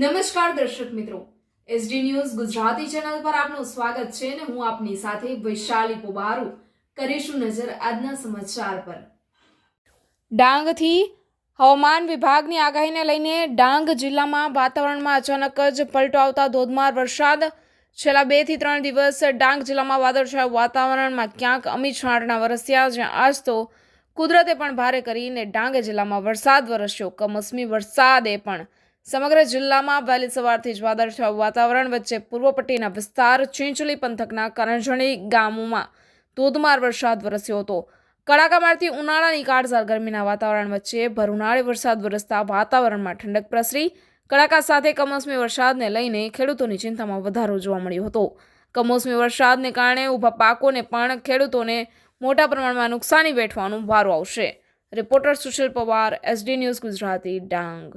નમસ્કાર દર્શક મિત્રો. એસડી ન્યૂઝ ગુજરાતી ચેનલ પર આપનું સ્વાગત છે અને હું આપની સાથે વૈશાલી પોબારુ કરીશું નજર આજના સમાચાર પર. ડાંગથી હવામાન વિભાગની આગાહીને લઈને ડાંગ જિલ્લામાં વાતાવરણમાં અચાનક જ પલટો આવતા ધોધમાર વરસાદ. છેલ્લા બેથી ત્રણ દિવસ ડાંગ જિલ્લામાં વાદળછાયું વાતાવરણમાં ક્યાંક અમી છાંટના વરસ્યા, જ્યાં આજ તો કુદરતે પણ ભારે કરીને ડાંગ જિલ્લામાં વરસાદ વરસ્યો. કમોસમી વરસાદે પણ સમગ્ર જિલ્લામાં વહેલી સવારથી જ વાદળછાયું વાતાવરણ વચ્ચે પૂર્વ પટ્ટીના વિસ્તાર ચીંચલી પંથકના કરંજણી ગામોમાં ધોધમાર વરસાદ વરસ્યો હતો. કડાકા મારતી ઉનાળાની કાળઝાળ ગરમીના વાતાવરણ વચ્ચે ભરુનાળે વરસાદ વરસતા વાતાવરણમાં ઠંડક પ્રસરી. કડાકા સાથે કમોસમી વરસાદને લઈને ખેડૂતોની ચિંતામાં વધારો જોવા મળ્યો હતો. કમોસમી વરસાદને કારણે ઊભા પાકોને પણ ખેડૂતોને મોટા પ્રમાણમાં નુકસાની વેઠવાનું ભારો આવશે. Reporter Sushil Pawar, SD news Gujarati Dang.